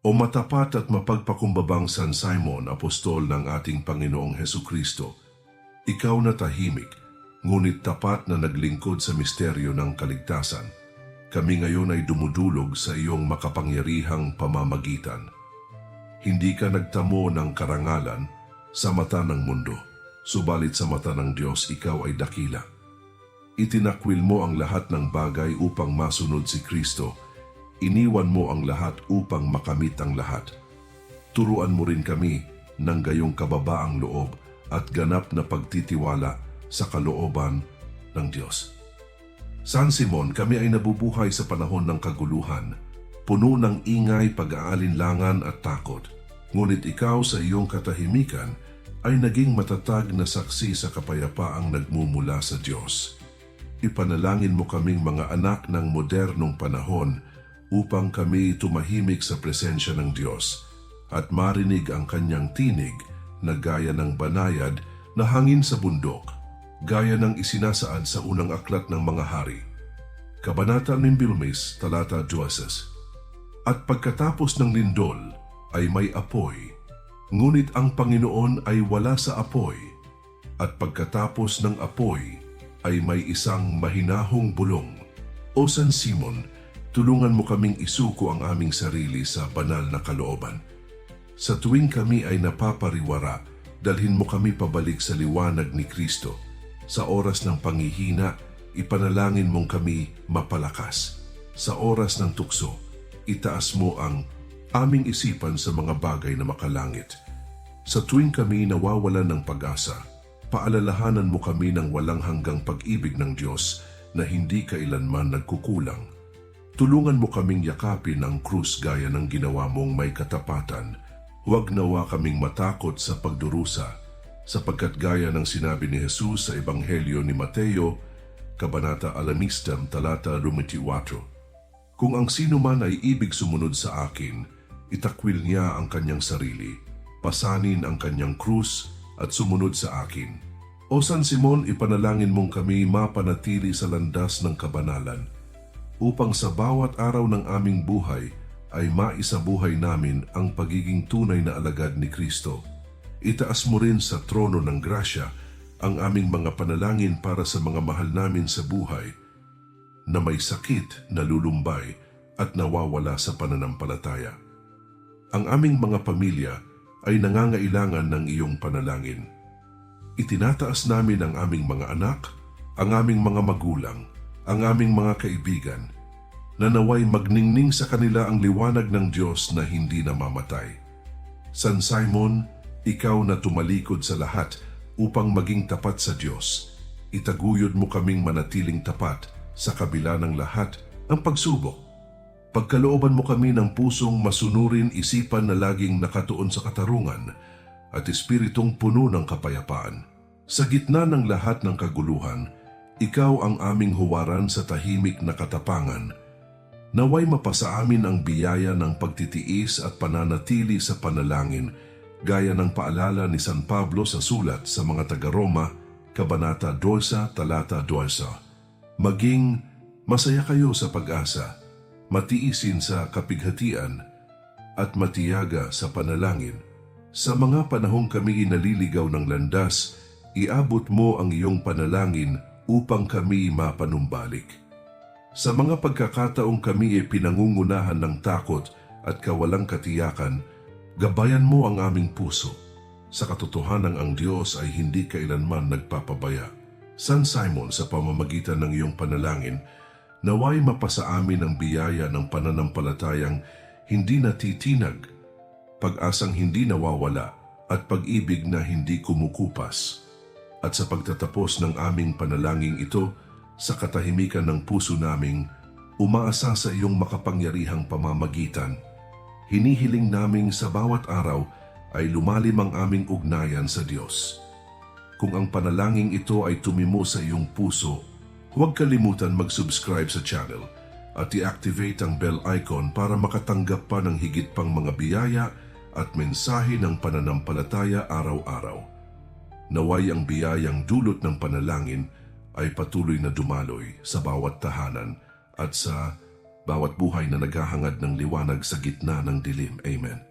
O matapat at mapagpakumbabang San Simon, apostol ng ating Panginoong Heso Kristo, ikaw na tahimik, ngunit tapat na naglingkod sa misteryo ng kaligtasan. Kami ngayon ay dumudulog sa iyong makapangyarihang pamamagitan. Hindi ka nagtamo ng karangalan sa mata ng mundo, subalit sa mata ng Diyos ikaw ay dakila. Itinakwil mo ang lahat ng bagay upang masunod si Kristo. Iniwan mo ang lahat upang makamit ang lahat. Turuan mo rin kami ng gayong kababaang loob at ganap na pagtitiwala sa kalooban ng Diyos. San Simon, kami ay nabubuhay sa panahon ng kaguluhan, puno ng ingay, pag-aalinlangan at takot. Ngunit ikaw sa iyong katahimikan ay naging matatag na saksi sa kapayapaang nagmumula sa Diyos. Ipanalangin mo kaming mga anak ng modernong panahon upang kami tumahimik sa presensya ng Diyos at marinig ang kanyang tinig na gaya ng banayad na hangin sa bundok, gaya ng isinasaad sa unang aklat ng mga hari. Kabanata ng Bilmis, talata 12. At pagkatapos ng lindol ay may apoy, ngunit ang Panginoon ay wala sa apoy. At pagkatapos ng apoy ay may isang mahinahong bulong. O San Simon, tulungan mo kaming isuko ang aming sarili sa banal na kalooban. Sa tuwing kami ay napapariwara, dalhin mo kami pabalik sa liwanag ni Kristo. Sa oras ng panghihina, ipanalangin mong kami mapalakas. Sa oras ng tukso, itaas mo ang aming isipan sa mga bagay na makalangit. Sa tuwing kami nawawalan ng pag-asa, paalalahanan mo kami ng walang hanggang pag-ibig ng Diyos na hindi kailanman nagkukulang. Tulungan mo kaming yakapin ang krus gaya ng ginawa mong may katapatan. Huwag nawa kaming matakot sa pagdurusa, sapagkat gaya ng sinabi ni Jesus sa Ebanghelyo ni Mateo, Kabanata Alamistam, talata 24. Kung ang sino man ay ibig sumunod sa akin, itakwil niya ang kanyang sarili, pasanin ang kanyang krus at sumunod sa akin. O San Simon, ipanalangin mong kami mapanatili sa landas ng kabanalan, upang sa bawat araw ng aming buhay ay maisabuhay namin ang pagiging tunay na alagad ni Kristo. Itaas mo rin sa trono ng grasya ang aming mga panalangin para sa mga mahal namin sa buhay na may sakit, nalulumbay at nawawala sa pananampalataya. Ang aming mga pamilya ay nangangailangan ng iyong panalangin. Itinataas namin ang aming mga anak, ang aming mga magulang, ang aming mga kaibigan, na naway magningning sa kanila ang liwanag ng Diyos na hindi namamatay. San Simon, ikaw na tumalikod sa lahat upang maging tapat sa Diyos, itaguyod mo kaming manatiling tapat sa kabila ng lahat ng pagsubok. Pagkalooban mo kami ng pusong masunurin isipan na laging nakatuon sa katarungan at espiritong puno ng kapayapaan. Sa gitna ng lahat ng kaguluhan, ikaw ang aming huwaran sa tahimik na katapangan. Naway mapasa amin ang biyaya ng pagtitiis at pananatili sa panalangin gaya ng paalala ni San Pablo sa sulat sa mga taga-Roma, Kabanata 12, Talata 12. Maging masaya kayo sa pag-asa, matiisin sa kapighatian, at matiyaga sa panalangin. Sa mga panahong kami naliligaw ng landas, iabot mo ang iyong panalangin upang kami mapanumbalik. Sa mga pagkakataong kami ay pinangungunahan ng takot at kawalang katiyakan, gabayan mo ang aming puso. Sa katotohanan ang Diyos ay hindi kailanman nagpapabaya. San Simon sa pamamagitan ng iyong panalangin, naway mapasa amin ang biyaya ng pananampalatayang hindi natitinag, pag-asang hindi nawawala at pag-ibig na hindi kumukupas. At sa pagtatapos ng aming panalangin ito, sa katahimikan ng puso naming, umaasa sa iyong makapangyarihang pamamagitan. Hinihiling naming sa bawat araw ay lumalim ang aming ugnayan sa Diyos. Kung ang panalangin ito ay tumimo sa iyong puso, huwag kalimutan mag-subscribe sa channel at i-activate ang bell icon para makatanggap pa ng higit pang mga biyaya at mensahe ng pananampalataya araw-araw. Naway ang biyayang dulot ng panalangin ay patuloy na dumaloy sa bawat tahanan at sa bawat buhay na naghahangad ng liwanag sa gitna ng dilim. Amen.